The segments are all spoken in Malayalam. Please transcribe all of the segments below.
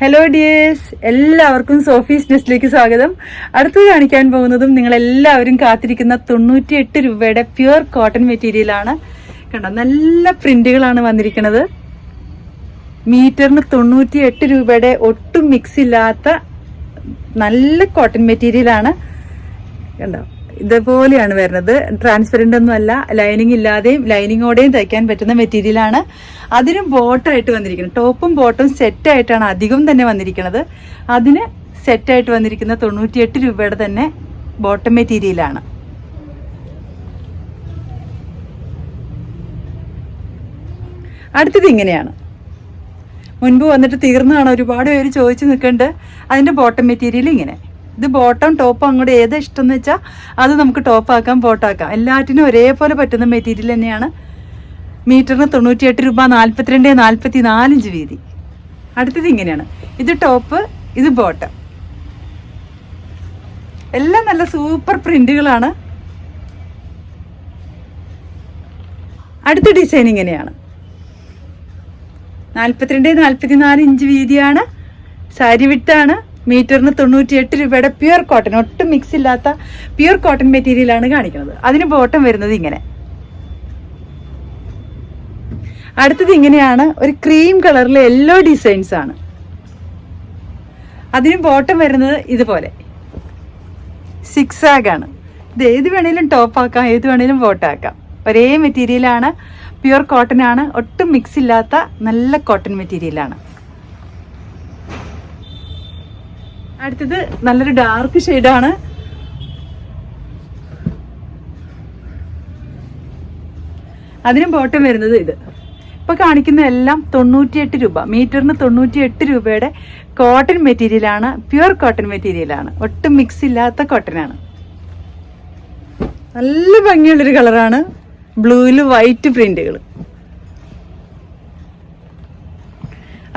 ഹലോ ഡിയേഴ്സ് എല്ലാവർക്കും സോഫീസ് ഡിസ്റ്റിലേക്ക് സ്വാഗതം. അടുത്ത് കാണിക്കാൻ പോകുന്നതും നിങ്ങൾ എല്ലാവരും കാത്തിരിക്കുന്ന തൊണ്ണൂറ്റിയെട്ട് രൂപയുടെ പ്യുവർ കോട്ടൺ മെറ്റീരിയലാണ് കണ്ടോ നല്ല പ്രിന്റുകളാണ് വന്നിരിക്കുന്നത്. മീറ്ററിന് തൊണ്ണൂറ്റി എട്ട് രൂപയുടെ ഒട്ടും മിക്സ് ഇല്ലാത്ത നല്ല കോട്ടൺ മെറ്റീരിയലാണ് കണ്ടോ ഇതുപോലെയാണ് വരുന്നത്. ട്രാൻസ്പെറന്റ് ഒന്നും അല്ല ലൈനിങ് ഇല്ലാതെയും ലൈനിങ്ങോടെയും തയ്ക്കാൻ പറ്റുന്ന മെറ്റീരിയലാണ്. അതിനും ബോട്ടായിട്ട് വന്നിരിക്കുന്നത്. ടോപ്പും ബോട്ടും സെറ്റായിട്ടാണ് അധികം തന്നെ വന്നിരിക്കുന്നത്. അതിന് സെറ്റായിട്ട് വന്നിരിക്കുന്ന തൊണ്ണൂറ്റിയെട്ട് രൂപയുടെ തന്നെ ബോട്ടം മെറ്റീരിയലാണ്. അടുത്തത് ഇങ്ങനെയാണ്. മുൻപ് വന്നിട്ട് തീർന്നതാണ് ഒരുപാട് പേര് ചോദിച്ചു നിൽക്കുന്നുണ്ട്. അതിന്റെ ബോട്ടം മെറ്റീരിയൽ ഇങ്ങനെ. ഇത് ബോട്ടം ടോപ്പ് അങ്ങോട്ട് ഏതാ ഇഷ്ടം എന്ന് വെച്ചാൽ അത് നമുക്ക് ടോപ്പാക്കാം ബോട്ടാക്കാം എല്ലാറ്റിനും ഒരേപോലെ പറ്റുന്ന മെറ്റീരിയൽ തന്നെയാണ്. മീറ്ററിന് തൊണ്ണൂറ്റിയെട്ട് രൂപ നാൽപ്പത്തിരണ്ട് നാൽപ്പത്തി നാലിഞ്ച് വീതി. അടുത്തത് ഇങ്ങനെയാണ്. ഇത് ടോപ്പ് ഇത് ബോട്ടം എല്ലാം നല്ല സൂപ്പർ പ്രിന്റുകളാണ് അടുത്ത ഡിസൈൻ ഇങ്ങനെയാണ്. നാൽപ്പത്തിരണ്ട് നാൽപ്പത്തിനാല് ഇഞ്ച് വീതിയാണ്. സാരി വിട്ടാണ് മീറ്ററിന് തൊണ്ണൂറ്റിയെട്ട് രൂപയുടെ പ്യുർ കോട്ടൺ ഒട്ടും മിക്സ് ഇല്ലാത്ത പ്യുർ കോട്ടൺ മെറ്റീരിയലാണ് കാണിക്കുന്നത്. അതിന് ബോട്ടം വരുന്നത് ഇങ്ങനെ. അടുത്തത് ഇങ്ങനെയാണ്. ഒരു ക്രീം കളറിലെ യെല്ലോ ഡിസൈൻസ് ആണ്. അതിന് ബോട്ടം വരുന്നത് ഇതുപോലെ. സിക്സ് ആണ്. ഇത് ഏത് വേണേലും ടോപ്പ് ആക്കാം ഏത് വേണേലും ബോട്ടാക്കാം ഒരേ മെറ്റീരിയലാണ് പ്യുർ കോട്ടൺ ആണ് ഒട്ടും മിക്സ് ഇല്ലാത്ത നല്ല കോട്ടൺ മെറ്റീരിയലാണ്. അടുത്തത് നല്ലൊരു ഡാർക്ക് ഷെയ്ഡാണ് അതിനും ബോട്ടം വരുന്നത് ഇത്. ഇപ്പൊ കാണിക്കുന്ന എല്ലാം തൊണ്ണൂറ്റിയെട്ട് രൂപ. മീറ്ററിന് തൊണ്ണൂറ്റിയെട്ട് രൂപയുടെ കോട്ടൺ മെറ്റീരിയലാണ് പ്യുർ കോട്ടൺ മെറ്റീരിയലാണ് ഒട്ടും മിക്സ് ഇല്ലാത്ത കോട്ടനാണ് നല്ല ഭംഗിയുള്ളൊരു കളറാണ് ബ്ലൂയിൽ വൈറ്റ് പ്രിന്റുകൾ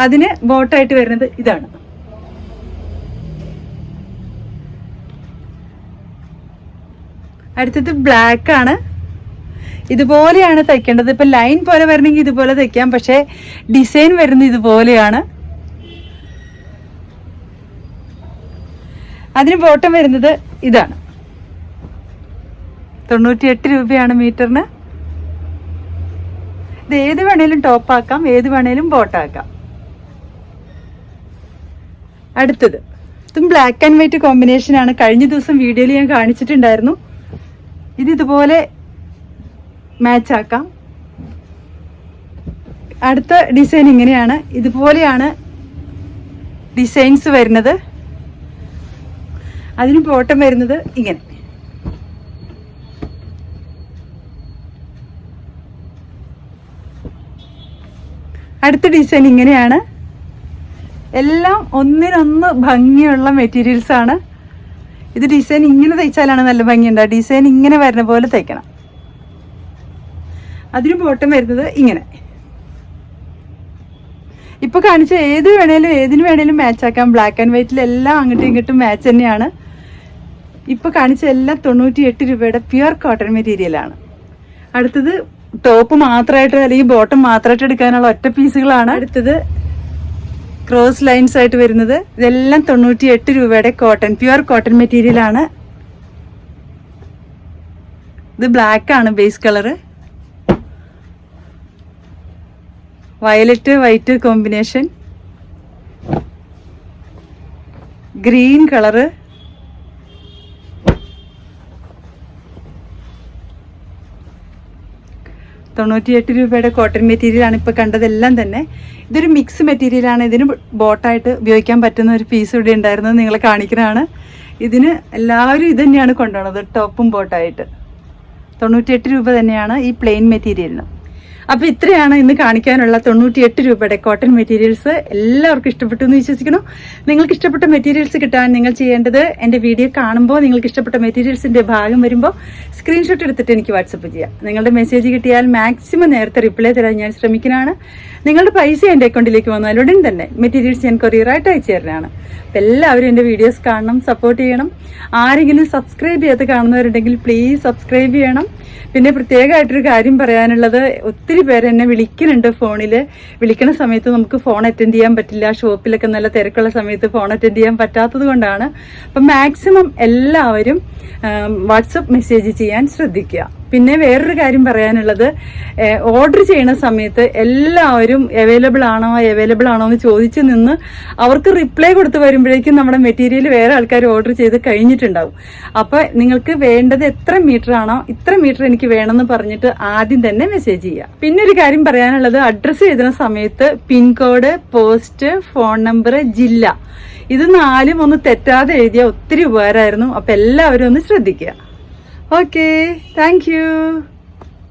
അതിന് ബോട്ടായിട്ട് വരുന്നത് ഇതാണ്. അടുത്തത് ബ്ലാക്ക് ആണ്. ഇതുപോലെയാണ് തയ്ക്കേണ്ടത്. ഇപ്പം ലൈൻ പോലെ വരണമെങ്കിൽ ഇതുപോലെ തയ്ക്കാം. പക്ഷേ ഡിസൈൻ വരുന്നത് ഇതുപോലെയാണ്. അതിന് ബോട്ടം വരുന്നത് ഇതാണ്. തൊണ്ണൂറ്റിയെട്ട് രൂപയാണ് മീറ്ററിന്. ഇത് ഏത് വേണേലും ടോപ്പാക്കാം ഏത് വേണേലും ബോട്ടാക്കാം അടുത്തത്. ഇതും ബ്ലാക്ക് ആൻഡ് വൈറ്റ് കോമ്പിനേഷനാണ് കഴിഞ്ഞ ദിവസം വീഡിയോയിൽ ഞാൻ കാണിച്ചിട്ടുണ്ടായിരുന്നു. ഇത് ഇതുപോലെ മാച്ച് ആക്കാം അടുത്ത ഡിസൈൻ ഇങ്ങനെയാണ്. ഇതുപോലെയാണ് ഡിസൈൻസ് വരുന്നത്. അതിന് ബോട്ടം വരുന്നത് ഇങ്ങനെ. അടുത്ത ഡിസൈൻ ഇങ്ങനെയാണ്. എല്ലാം ഒന്നിനൊന്ന് ഭംഗിയുള്ള മെറ്റീരിയൽസാണ് ഇത് ഡിസൈൻ ഇങ്ങനെ തയ്ച്ചാലാണ് നല്ല ഭംഗിയുണ്ടാവുക ഡിസൈൻ ഇങ്ങനെ വരുന്ന പോലെ തയ്ക്കണം. അതിന് ബോട്ടം വരുന്നത് ഇങ്ങനെ. ഇപ്പൊ കാണിച്ച ഏത് വേണേലും ഏതിന് വേണേലും മാച്ച് ആക്കാം. ബ്ലാക്ക് ആൻഡ് വൈറ്റിൽ എല്ലാം അങ്ങോട്ടും ഇങ്ങോട്ടും മാച്ച് തന്നെയാണ്. ഇപ്പൊ കാണിച്ച എല്ലാം തൊണ്ണൂറ്റി എട്ട് രൂപയുടെ പ്യുർ കോട്ടൺ മെറ്റീരിയലാണ് അടുത്തത് ടോപ്പ് മാത്രമായിട്ട് അല്ലെങ്കിൽ ബോട്ടം മാത്രമായിട്ട് എടുക്കാനുള്ള ഒറ്റ പീസുകളാണ് അടുത്തത് ക്രോസ് ലൈൻസ് ആയിട്ട് വരുന്നത്. ഇതെല്ലാം തൊണ്ണൂറ്റി എട്ട് രൂപയുടെ കോട്ടൺ പ്യുവർ കോട്ടൺ മെറ്റീരിയൽ ആണ്. ഇത് ബ്ലാക്ക് ആണ് base colour violet white combination green colour തൊണ്ണൂറ്റിയെട്ട് രൂപയുടെ കോട്ടൺ മെറ്റീരിയലാണ് ഇപ്പോൾ കണ്ടതെല്ലാം തന്നെ. ഇതൊരു മിക്സ് മെറ്റീരിയലാണ് ഇതിന് ബോട്ടായിട്ട് ഉപയോഗിക്കാൻ പറ്റുന്ന ഒരു പീസ് ഇവിടെ ഉണ്ടായിരുന്നത് നിങ്ങളെ കാണിക്കുന്നതാണ്. ഇതിന് എല്ലാവരും ഇത് തന്നെയാണ് കൊണ്ടുപോകുന്നത് ടോപ്പും ബോട്ടായിട്ട് തൊണ്ണൂറ്റിയെട്ട് രൂപ തന്നെയാണ് ഈ പ്ലെയിൻ മെറ്റീരിയലിന് അപ്പോൾ ഇത്രയാണ് ഇന്ന് കാണിക്കാനുള്ള തൊണ്ണൂറ്റിയെട്ട് രൂപയുടെ കോട്ടൺ മെറ്റീരിയൽസ് എല്ലാവർക്കും ഇഷ്ടപ്പെട്ടു എന്ന് വിശ്വസിക്കണം നിങ്ങൾക്ക് ഇഷ്ടപ്പെട്ട മെറ്റീരിയൽസ് കിട്ടാൻ നിങ്ങൾ ചെയ്യേണ്ടത് എന്റെ വീഡിയോ കാണുമ്പോൾ നിങ്ങൾക്ക് ഇഷ്ടപ്പെട്ട മെറ്റീരിയൽസിന്റെ ഭാഗം വരുമ്പോൾ സ്ക്രീൻഷോട്ട് എടുത്തിട്ട് എനിക്ക് വാട്സപ്പ് ചെയ്യാം. നിങ്ങളുടെ മെസ്സേജ് കിട്ടിയാൽ മാക്സിമം നേരത്തെ റിപ്ലൈ തരാൻ ഞാൻ ശ്രമിക്കുന്നതാണ്. നിങ്ങളുടെ പൈസ എന്റെ അക്കൗണ്ടിലേക്ക് വന്നാൽ ഉടൻ തന്നെ മെറ്റീരിയൽസ് ഞാൻ കൊറിയറായിട്ട് അയച്ചു തരുന്നതാണ്. അപ്പം എല്ലാവരും എന്റെ വീഡിയോസ് കാണണം സപ്പോർട്ട് ചെയ്യണം. ആരെങ്കിലും സബ്സ്ക്രൈബ് ചെയ്യാത്ത കാണുന്നവരുണ്ടെങ്കിൽ പ്ലീസ് സബ്സ്ക്രൈബ് ചെയ്യണം. പിന്നെ പ്രത്യേകമായിട്ടൊരു കാര്യം പറയാനുള്ളത് ഒത്തിരി പേര് എന്നെ വിളിക്കുന്നുണ്ട് ഫോണിൽ വിളിക്കുന്ന സമയത്ത് നമുക്ക് ഫോൺ അറ്റൻഡ് ചെയ്യാൻ പറ്റില്ല. ഷോപ്പിലൊക്കെ നല്ല തിരക്കുള്ള സമയത്ത് ഫോൺ അറ്റൻഡ് ചെയ്യാൻ പറ്റാത്തത് കൊണ്ടാണ്. അപ്പം മാക്സിമം എല്ലാവരും വാട്സപ്പ് മെസ്സേജ് ചെയ്യാൻ ശ്രദ്ധിക്കുക. പിന്നെ വേറൊരു കാര്യം പറയാനുള്ളത് ഓർഡർ ചെയ്യുന്ന സമയത്ത് എല്ലാവരും അവൈലബിൾ ആണോ അവൈലബിൾ ആണോ എന്ന് ചോദിച്ചു നിന്ന് അവർക്ക് റിപ്ലൈ കൊടുത്ത് വരുമ്പോഴേക്കും നമ്മുടെ മെറ്റീരിയൽ വേറെ ആൾക്കാർ ഓർഡർ ചെയ്ത് കഴിഞ്ഞിട്ടുണ്ടാവും. അപ്പോൾ നിങ്ങൾക്ക് വേണ്ടത് എത്ര മീറ്റർ ആണോ ഇത്ര മീറ്റർ എനിക്ക് വേണമെന്ന് പറഞ്ഞിട്ട് ആദ്യം തന്നെ മെസ്സേജ് ചെയ്യുക. പിന്നെ ഒരു കാര്യം പറയാനുള്ളത് അഡ്രസ്സ് എഴുതുന്ന സമയത്ത് പിൻകോഡ് പോസ്റ്റ് ഫോൺ നമ്പർ ജില്ല. ഇത് നാലും ഒന്ന് തെറ്റാതെ എഴുതിയ ഒത്തിരി ഉപകാരമായിരുന്നു. അപ്പം എല്ലാവരും ഒന്ന് ശ്രദ്ധിക്കുക. Okay thank you